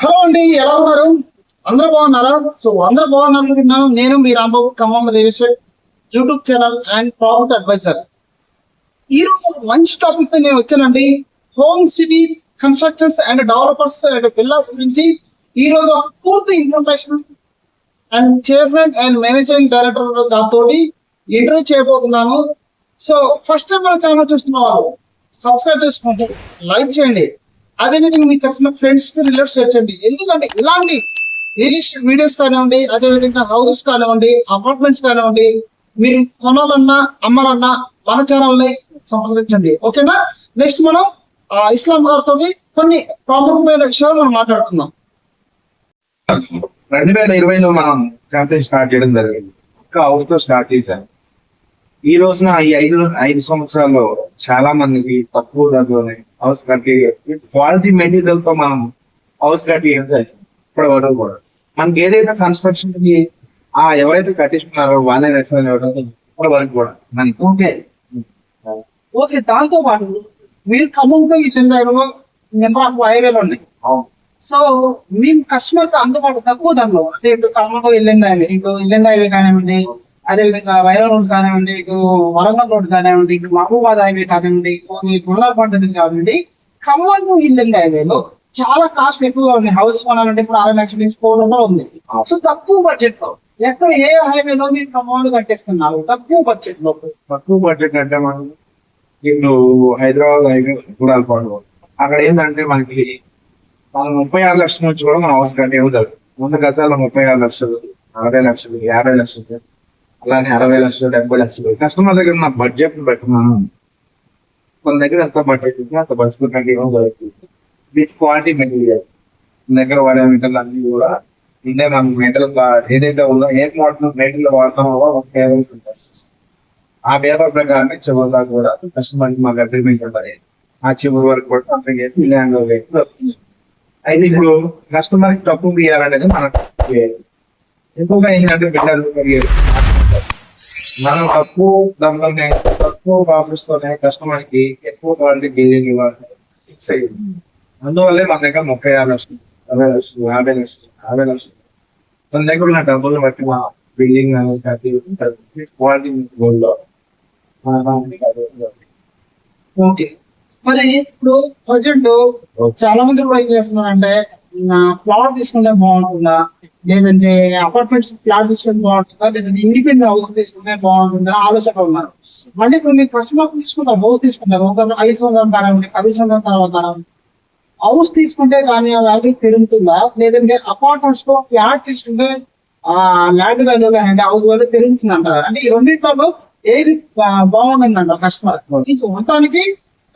Hello అండి ఎలా ఉన్నారు? అందరూ బాగున్నారా? సో అందరూ బాగున్నారు విన్నాను నేను మీ Rambabu Khammam real estate YouTube channel and property advisor. ఈ రోజు మంచి టాపిక్తో నేను వచ్చానండి. Home city constructions and developers and pillars గురించి. ఈ రోజు పూర్తి information and chairman and managing director తోటి ఇంటర్వ్యూ చేయబోతున్నాను. సో ఫస్ట్ టైం మన ఛానల్ చూస్తున్న వాళ్ళు సబ్స్క్రైబ్ చేసుకోండి లైక్ చేయండి. అదేవిధంగా మీకు తెలిసిన ఫ్రెండ్స్ రిలేట్ చేయండి ఎందుకంటే ఇలాంటి రియల్ ఎస్టేట్ వీడియోస్ కానివ్వండి అదే విధంగా హౌసెస్ కానివ్వండి అపార్ట్మెంట్స్ కానివ్వండి మీరు కొనాలన్నా అమ్మాలన్నా మన ఛానల్ని సంప్రదించండి. ఓకేనా? నెక్స్ట్ మనం ఆ, ఇస్లాం గారితో కొన్ని ప్రాముఖ్యమైన విషయాలు మనం మాట్లాడుకుందాం. రెండు వేల ఇరవైలో మనం క్యాంపెయిన్ స్టార్ట్ చేయడం జరిగింది. ఒక్క హౌస్తో స్టార్ట్ చేశాను ఈ రోజున ఈ ఐదు ఐదు సంవత్సరాల్లో చాలా మందికి తక్కువ ధరలోనే హౌస్ కట్టి క్వాలిటీ మెటీరియల్తో మనం హౌస్ కట్టి ఏం ఇప్పుడు వరకు కూడా. మనకి ఏదైతే కన్స్ట్రక్షన్కి ఆ ఎవరైతే కట్టించుకున్నారో వాళ్ళే రెఫరెన్స్ ఇవ్వడం ఇప్పటి వరకు కూడా మనకి ఓకే. ఓకే దాంతో పాటు మీరు ఖమ్మంతో ఈ తిందాలో నెంబర్ ఆఫ్ హైవేలు ఉన్నాయి. సో మేము కస్టమర్కి అందుబాటు తక్కువ ధరలో అంటే ఇటు ఖమ్మంలో వెళ్ళింది హైవే ఇటు వెళ్ళింది హైవే కానివ్వండి అదే విధంగా వైరా రోడ్ కానివ్వండి ఇటు వరంగల్ రోడ్ కానివ్వండి ఇటు మహబూబాద్ హైవే కానివ్వండి గుర్రాలపాట దగ్గర కానివ్వండి ఖమ్మం టు హైవేలో చాలా కాస్ట్ ఎక్కువగా ఉంది. హౌస్ కొనాలంటే ఇప్పుడు అరవై లక్షల నుంచి కోటి రూపాయలు ఉంది. సో తక్కువ బడ్జెట్లో ఎక్కడ ఏ హైవేలో మీరు ఖమ్మాలు కట్టేస్తున్నారు? తక్కువ బడ్జెట్లో. తక్కువ బడ్జెట్ అంటే మనం ఇప్పుడు హైదరాబాద్ హైవే చూడాలి అక్కడ ఏంటంటే మనకి మనం ముప్పై ఆరు లక్షల నుంచి కూడా మనం అవసరం అంటే ఇవ్వగలం ముందు గజాలు ముప్పై ఆరు లక్షలు అరవై లక్షలు యాభై లక్షలు. అలానే అరవై లక్షలు డెబ్బై లక్షలు. కస్టమర్ దగ్గర ఉన్న బడ్జెట్ బట్టి మనం మన దగ్గర ఎంత బడ్జెట్ ఉంటే అంత బడ్జెట్ కంటే జరుగుతుంది. విత్ క్వాలిటీ మెటీరియల్ మన దగ్గర వాడే మెటీరియల్ అన్ని కూడా ఉండే మనం మెటీరియల్ ఏదైతే ఉందో ఏ మోడల్ మెటీరియల్ వాడతామో ఒక పేపర్స్ ఉంటాయి. ఆ పేపర్ ప్రకారమే చివరి దాకా కూడా కస్టమర్ మాకు అగ్రిమెంట్ ఉంటుంది ఆ చివరి వరకు కూడా కంప్లీట్ చేసి ల్యాండ్ దొరుకుతుంది అయితే ఇప్పుడు కస్టమర్కి తక్కువ తీయాలనేది మనకు ఎక్కువగా ఏంటంటే బిడ్డలు మనం తక్కువ ధరలోనే తక్కువ ఆఫర్స్ తోనే కస్టమర్కి ఎక్కువ క్వాలిటీ బిల్డింగ్ ఇవ్వాలి ఫిక్స్ అయ్యింది. అందువల్లే మన దగ్గర ముప్పై ఆరు లక్షలు అరవై లక్షలు యాభై లక్షలు యాభై లక్షలు. మన దగ్గర ఉన్న డబ్బులు బట్టి మా బిల్డింగ్ అనేది క్వాలిటీ గోల్డ్లో ఓకే. మరి ఇప్పుడు ప్రజెంట్ చాలా మంది ఏం చేస్తున్నారంటే ఫ్లాట్ తీసుకుంటే బాగుంటుందా? లేదంటే అపార్ట్మెంట్స్ ఫ్లాట్ తీసుకుంటే బాగుంటుందా? లేదంటే ఇండిపెండెంట్ హౌస్ తీసుకుంటే బాగుంటుందా? ఆలోచన ఉన్నారు. మళ్ళీ ఇప్పుడు మీరు కస్టమర్ తీసుకుంటారు హౌస్ తీసుకుంటారు. ఒక ఐదు సంవత్సరాల తర్వాత పది సంవత్సరాల తర్వాత. హౌస్ తీసుకుంటే దాని వాల్యూ పెరుగుతుందా? లేదంటే అపార్ట్మెంట్స్లో ఫ్లాట్ తీసుకుంటే ఆ ల్యాండ్ వాల్యూ కానీ హౌస్ వాల్యూ పెరుగుతుంది అంటారు? అంటే ఈ రెండింటిలో ఏది బాగుంటుంది అంటారు కస్టమర్ ఇంక మొత్తానికి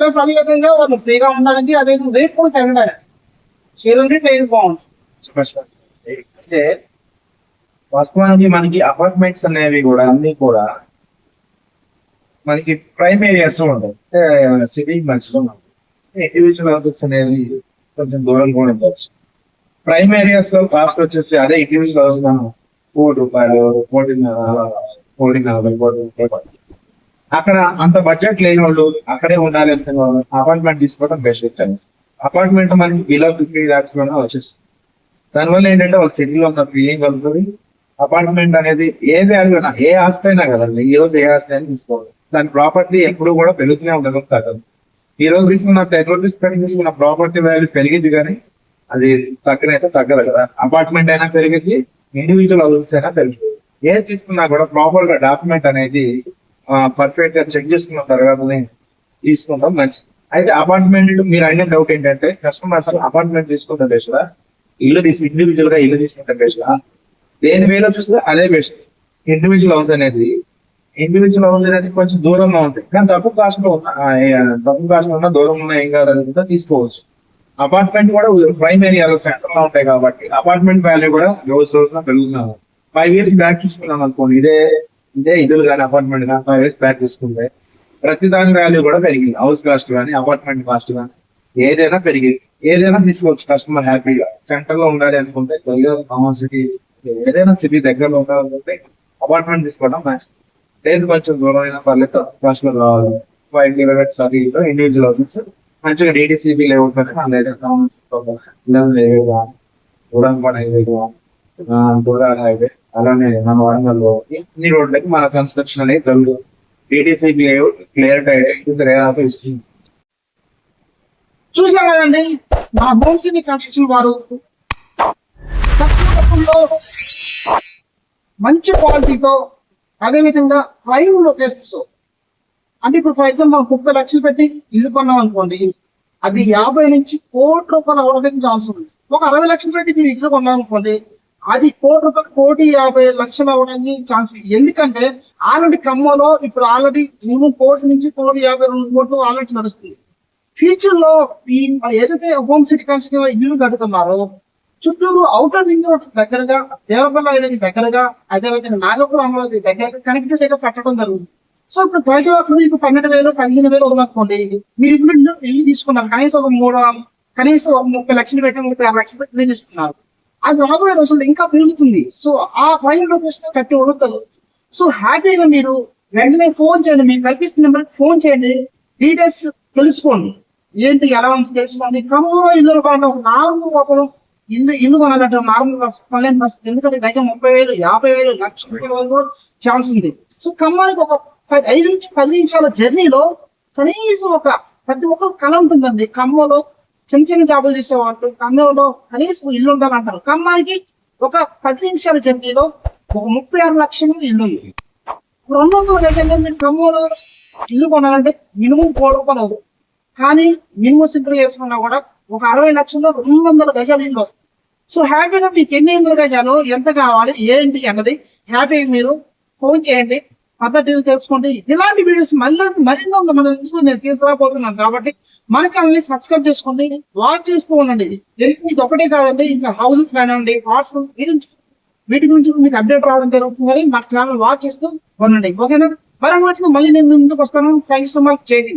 ప్లస్ అదే విధంగా వాళ్ళు ఫ్రీగా ఉండడానికి అదే రేట్ కూడా పెరగడానికి ఈ రెండింటిలో బాగుంటుంది. స్పెషల్. అయితే వాస్తవానికి మనకి అపార్ట్మెంట్స్ అనేవి కూడా అన్ని కూడా మనకి ప్రైమ్ ఏరియాస్లో ఉంటాయి సిటీ మధ్యలో ఇండివిజువల్ హౌసెస్ అనేవి కొంచెం దూరం కూడా ఉండవచ్చు ప్రైమ్ ఏరియాస్లో కాస్ట్ వచ్చేసి అదే ఇండివిజువల్ హౌస్ మనం కోటి రూపాయలు కోటిన్నర కోటి నలభై కోటి రూపాయలు అక్కడ అంత బడ్జెట్ లేని వాళ్ళు అక్కడే ఉండాలి అపార్ట్మెంట్ తీసుకోవడం బెస్ట్ ఛాన్స్ అపార్ట్మెంట్ మనకి బిలో ఫిఫ్టీ ల్యాక్స్లోనే వచ్చేస్తుంది దానివల్ల ఏంటంటే వాళ్ళ సిటీలో ఉన్న ఫీలింగ్ కలుగుతుంది? అపార్ట్మెంట్ అనేది ఏ వాల్యూ అయినా ఏ ఆస్తి అయినా కదండి ఈ రోజు ఏ ఆస్తి అయినా తీసుకోవాలి. దాని ప్రాపర్టీ ఎప్పుడు కూడా పెరుగుతూనే ఉండదు తగ్గదు ఈ రోజు తీసుకున్న టెన్ రూపీస్ పెట్టి తీసుకున్న ప్రాపర్టీ వాల్యూ పెరిగింది కానీ అది తగ్గనైతే తగ్గదు కదా. అపార్ట్మెంట్ అయినా పెరిగింది ఇండివిజువల్ హౌసెస్ అయినా పెరిగింది. ఏది తీసుకున్నా కూడా ప్రాపర్గా డాక్యుమెంట్ అనేది పర్ఫెక్ట్గా చెక్ చేసుకున్న తర్వాతనే తీసుకుంటాం మంచిది. అయితే అపార్ట్మెంట్ మీరు అయిన డౌట్ ఏంటంటే కస్టమర్స్ అపార్ట్మెంట్ తీసుకుంటే కదా ఇల్లు తీసి ఇండివిజువల్గా ఇల్లు తీసుకుంటాం కదా దేని వేలో చూస్తే అదే బెస్ట్ ఇండివిజువల్ హౌస్ అనేది ఇండివిజువల్ హౌస్ అనేది కొంచెం దూరంగా ఉంటుంది. కానీ తక్కువ కాస్ట్లో ఉన్న తక్కువ కాస్ట్లో ఉన్న దూరంలో ఉన్న ఏం కాదనుకుంటే తీసుకోవచ్చు. అపార్ట్మెంట్ కూడా ప్రైమ్ ఏరియాలో సెంటర్లో ఉంటాయి కాబట్టి అపార్ట్మెంట్ వాల్యూ కూడా రోజు రోజున పెరుగుతున్నాము ఫైవ్ ఇయర్స్ బ్యాక్ చూసుకున్నాం అనుకోండి ఇదే ఇదే ఇల్లు కానీ అపార్ట్మెంట్ కానీ ఫైవ్ ఇయర్స్ బ్యాక్ తీసుకుంటే ప్రతి దాని వాల్యూ కూడా పెరిగింది. హౌస్ కాస్ట్ కానీ అపార్ట్మెంట్ కాస్ట్ కానీ ఏదైనా పెరిగింది. ఏదైనా తీసుకోవచ్చు కస్టమర్ హ్యాపీగా సెంటర్లో ఉండాలి అనుకుంటే కామన్ సిటీ ఏదైనా సిటీ దగ్గరలో ఉండాలనుకుంటే అపార్ట్మెంట్ తీసుకోవడం మంచిది. లేదు కొంచెం దూరం అయినా పర్లేదు కాస్ట్లో రావాలి. ఫైవ్ కిలోమీటర్స్ ఇండివిజువల్ హౌసెస్ మంచిగా డిటిసిబి లేఅవుట్ మన దగ్గర గుడంపడ హైవే హైవే అలానే మన వరంగల్లో ఇన్ని రోడ్లకి మన కన్స్ట్రక్షన్ అనేది జరుగుతుంది. టీటీసీ క్లియర్ చూసాం కదండి మా హోమ్ సిటీ కన్స్ట్రక్షన్ వారు తక్కువ డబ్బుల్లో మంచి క్వాలిటీతో అదేవిధంగా ప్రైమ్ లొకేషన్స్. అంటే ఇప్పుడు ఫర్ ఎగ్జాంపుల్ మనం ముప్పై లక్షలు పెట్టి ఇల్లు కొన్నాం అనుకోండి అది యాభై నుంచి కోటి రూపాయలు అవ్వడానికి ఛాన్స్ ఉంది. ఒక అరవై లక్షలు పెట్టి మీరు ఇల్లు కొన్నాం అనుకోండి అది కోటి రూపాయలు కోటి యాభై లక్షలు అవ్వడానికి ఛాన్స్ ఎందుకంటే ఆల్రెడీ ఖమ్మంలో ఇప్పుడు ఆల్రెడీ మినిమం కోటి నుంచి కోటి యాభై రెండు కోట్లు ఆల్రెడీ నడుస్తుంది. ఫ్యూచర్లో ఈ ఏదైతే హోమ్ సిటీ కన్స్ట్రక్షన్ ఇల్లు కడుతున్నారో చుట్టూరు అవుటర్ రింగ్ రోడ్ దగ్గరగా దేవపల్లి హైవేకి దగ్గరగా అదేవిధంగా నాగపురం అమరావతి దగ్గరగా కనెక్టివిటీ అయితే పెట్టడం జరుగుతుంది. సో ఇప్పుడు ప్రజలకు మీకు పన్నెండు వేలు పదిహేను వేలు ఉందనుకోండి మీరు ఇప్పుడు ఇల్లు ఇల్లు తీసుకున్నారు కనీసం ఒక మూడు కనీసం ఒక ముప్పై లక్షలు పెట్టి ముప్పై ఆరు లక్షలు పెట్టి తీసుకున్నారు. అది రాబోయే రోజుల్లో ఇంకా పెరుగుతుంది. సో ఆ ప్రైమ్ లొకేషన్ కట్టి ఉడతారు సో హ్యాపీగా మీరు వెంటనే ఫోన్ చేయండి. మీకు కల్పిస్తున్న నెంబర్కి ఫోన్ చేయండి. డీటెయిల్స్ తెలుసుకోండి. ఏంటి ఎలా ఉంది తెలుసుకోండి. ఖమ్మంలో ఇల్లు కొనడం ఒక నార్మల్ ఒకరు ఇల్లు ఇల్లు కొనాలంటే నార్మల్ కొనలేని పరిస్థితి ఎందుకంటే గజం ముప్పై వేలు యాభై వేలు లక్ష రూపాయల వరకు కూడా ఛాన్స్ ఉంది. సో కమ్మానికి ఒక పది ఐదు నుంచి పది నిమిషాల జర్నీలో కనీసం ఒక ప్రతి ఒక్కరు కళ ఉంటుందండి. కమ్మలో చిన్న చిన్న జాబులు చేసేవాళ్ళు ఖమ్మంలో కనీసం ఇల్లు ఉండాలంటారు. ఖమ్మానికి ఒక పది నిమిషాల జర్నీలో ఒక ముప్పై ఆరు లక్షలు ఇల్లు ఉంది. రెండు వందల గజల్లో మీరు ఖమ్మంలో ఇల్లు కొనాలంటే మినిమం కోటి రూపాయలు అవుతుంది. కానీ మినిమం సింపుల్ చేసుకున్నా కూడా ఒక అరవై లక్షల్లో రెండు వందల గజాలు ఇల్లు వస్తుంది. సో హ్యాపీగా మీకు ఎన్ని వందల గజాలు ఎంత కావాలి ఏంటి అన్నది హ్యాపీగా మీరు ఫోన్ చేయండి. పద్ధతిని తెలుసుకోండి ఇలాంటి వీడియోస్ మళ్ళీ మరెన్నో మన ముందుకు నేను తీసుకురాబోతున్నాను కాబట్టి మన ఛానల్ని సబ్స్క్రైబ్ చేసుకోండి వాచ్ చేస్తూ ఉండండి. ఎందుకంటే ఇది ఒకటే కాదండి ఇంకా హౌసెస్ కానివ్వండి పార్ట్స్ గురించి వీటి గురించి మీకు అప్డేట్ రావడం జరుగుతుంది మన ఛానల్ వాచ్ చేస్తూ ఉండండి. ఓకేనా మరో వాటితో మళ్ళీ నేను ముందుకు వస్తాను. థ్యాంక్ యూ సో మచ్ చేయండి